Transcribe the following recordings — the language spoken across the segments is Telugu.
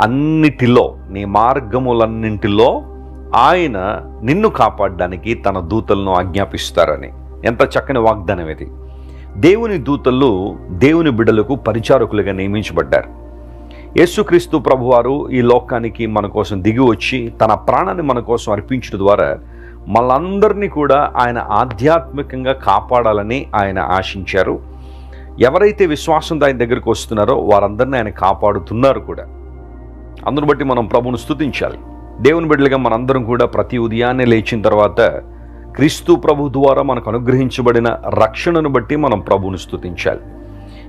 అన్నిటిలో నీ మార్గములన్నింటిలో ఆయన నిన్ను కాపాడడానికి తన దూతలను ఆజ్ఞాపిస్తారని. ఎంత చక్కని వాగ్దానం ఇది. దేవుని దూతలు దేవుని బిడ్డలకు పరిచారకులుగా నియమించబడ్డారు. యేసుక్రీస్తు ప్రభువారు ఈ లోకానికి మన కోసం దిగి వచ్చి తన ప్రాణాన్ని మన కోసం అర్పించడం ద్వారా మనందరినీ కూడా ఆయన ఆధ్యాత్మికంగా కాపాడాలని ఆయన ఆశించారు. ఎవరైతే విశ్వాసంతో ఆయన దగ్గరికి వస్తున్నారో వారందరినీ ఆయన కాపాడుతున్నారు కూడా. అందును బట్టి మనం ప్రభును స్తుతించాలి. దేవుని బిడ్డలుగా మనందరం కూడా ప్రతి ఉదయాన్నే లేచిన తర్వాత క్రీస్తు ప్రభు ద్వారా మనకు అనుగ్రహించబడిన రక్షణను బట్టి మనం ప్రభువును స్తుతించాలి.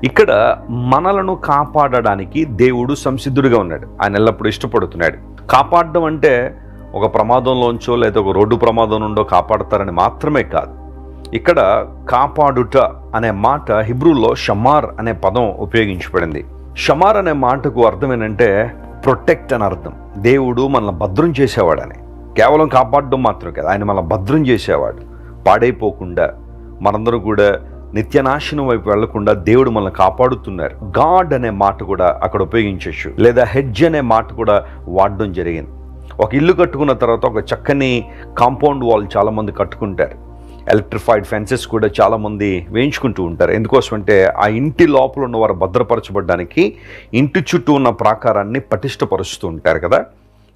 ఇక్కడ మనలను కాపాడడానికి దేవుడు సంసిద్ధుడిగా ఉన్నాడు. ఆయన ఎల్లప్పుడూ ఇష్టపడుతున్నాడు. కాపాడడం అంటే ఒక ప్రమాదంలోంచో లేదా ఒక రోడ్డు ప్రమాదం నుండో కాపాడతారని మాత్రమే కాదు. ఇక్కడ కాపాడుట అనే మాట హిబ్రూలో షమార్ అనే పదం ఉపయోగించబడింది. షమార్ అనే మాటకు అర్థం ఏంటంటే ప్రొటెక్ట్ అని అర్థం. దేవుడు మనల్ని భద్రం చేసేవాడని. కేవలం కాపాడడం మాత్రం కాదు ఆయన మనల్ని భద్రం చేసేవాడు. పాడైపోకుండా మనందరం కూడా నిత్యనాశనం వైపు వెళ్ళకుండా దేవుడు మనల్ని కాపాడుతున్నారు. గాడ్ అనే మాట కూడా అక్కడ ఉపయోగించవచ్చు. లేదా హెడ్జ్ అనే మాట కూడా వాడడం జరిగింది. ఒక ఇల్లు కట్టుకున్న తర్వాత ఒక చక్కని కాంపౌండ్ వాల్ చాలామంది కట్టుకుంటారు. ఎలక్ట్రిఫైడ్ ఫెన్సెస్ కూడా చాలామంది వేయించుకుంటూ ఉంటారు. ఎందుకోసం అంటే ఆ ఇంటి లోపల ఉన్న వారు భద్రపరచబడడానికి ఇంటి చుట్టూ ఉన్న ప్రాకారాన్ని పటిష్టపరుస్తూ ఉంటారు కదా.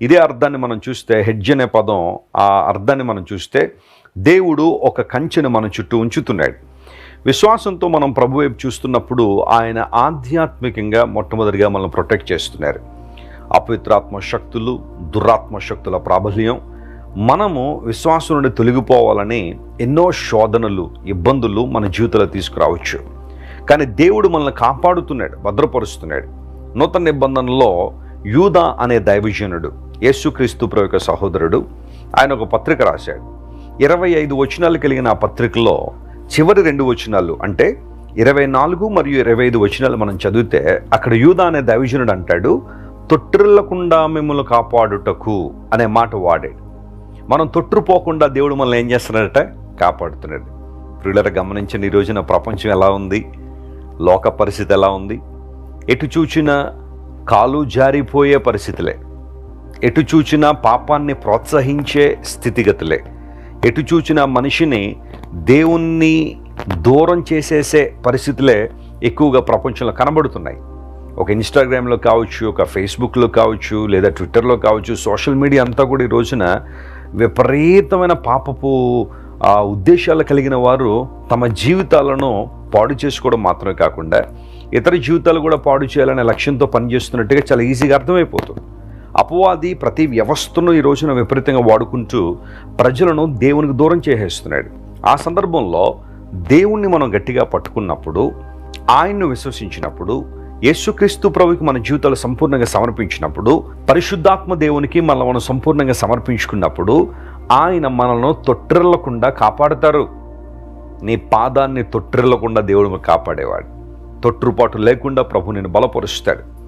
ఇదే అర్థాన్ని మనం చూస్తే హెడ్జ్ అనే పదం ఆ అర్థాన్ని మనం చూస్తే దేవుడు ఒక కంచెను మన చుట్టూ ఉంచుతున్నాడు. విశ్వాసంతో మనం ప్రభు వైపు చూస్తున్నప్పుడు ఆయన ఆధ్యాత్మికంగా మొట్టమొదటిగా మనల్ని ప్రొటెక్ట్ చేస్తున్నారు. అపవిత్రాత్మ శక్తులు దురాత్మ శక్తుల ప్రాబల్యం మనము విశ్వాసం నుండి తొలగిపోవాలని ఎన్నో శోధనలు ఇబ్బందులు మన జీవితంలో తీసుకురావచ్చు. కానీ దేవుడు మనల్ని కాపాడుతున్నాడు భద్రపరుస్తున్నాడు. నూతన నిబంధనలో యూదా అనే దైవజనుడు యేసుక్రీస్తు ప్రభు సహోదరుడు ఆయన ఒక పత్రిక రాశాడు. ఇరవై ఐదు వచనాలు కలిగిన ఆ పత్రికలో చివరి రెండు వచనాలు అంటే ఇరవై నాలుగు మరియు ఇరవై ఐదు వచనాలు మనం చదివితే అక్కడ యూదా అనే దైవజనుడు అంటాడు తొట్టిల్లకుండా మిమ్మల్ని కాపాడుటకు అనే మాట వాడాడు. మనం తొట్టుపోకుండా దేవుడు మనల్ని ఏం చేస్తున్నాడట? కాపాడుతున్నాడు. ప్రియులర గమనించండి ఈ రోజున ప్రపంచం ఎలా ఉంది? లోక పరిస్థితి ఎలా ఉంది? ఎటు చూచినా కాలు జారిపోయే పరిస్థితులే. ఎటు చూచినా పాపాన్ని ప్రోత్సహించే స్థితిగతులే. ఎటు చూచినా మనిషిని దేవుణ్ణి దూరం చేసేసే పరిస్థితులే ఎక్కువగా ప్రపంచంలో కనబడుతున్నాయి. ఒక ఇన్స్టాగ్రామ్లో కావచ్చు ఒక ఫేస్బుక్లో కావచ్చు లేదా ట్విట్టర్లో కావచ్చు సోషల్ మీడియా అంతా కూడా ఈ రోజున విపరీతమైన పాపపు ఉద్దేశాలు కలిగిన వారు తమ జీవితాలను పాడు చేసుకోవడం మాత్రమే కాకుండా ఇతర జీవితాలు కూడా పాడు చేయాలనే లక్ష్యంతో పనిచేస్తున్నట్టుగా చాలా ఈజీగా అర్థమైపోతుంది. అపవాది ప్రతి వ్యవస్థను ఈ రోజున విపరీతంగా వాడుకుంటూ ప్రజలను దేవునికి దూరం చేసేస్తున్నాడు. ఆ సందర్భంలో దేవుణ్ణి మనం గట్టిగా పట్టుకున్నప్పుడు ఆయన్ను విశ్వసించినప్పుడు యేసుక్రీస్తు ప్రభుకి మన జీవితాలు సంపూర్ణంగా సమర్పించినప్పుడు పరిశుద్ధాత్మ దేవునికి మనల్ని మనం సంపూర్ణంగా సమర్పించుకున్నప్పుడు ఆయన మనల్ని తొట్టిల్లకుండా కాపాడతారు. నీ పాదాన్ని తొట్టిల్లకుండా దేవుడు కాపాడేవాడు. తొట్టుపాటు లేకుండా ప్రభు నేను బలపరుస్తాడు.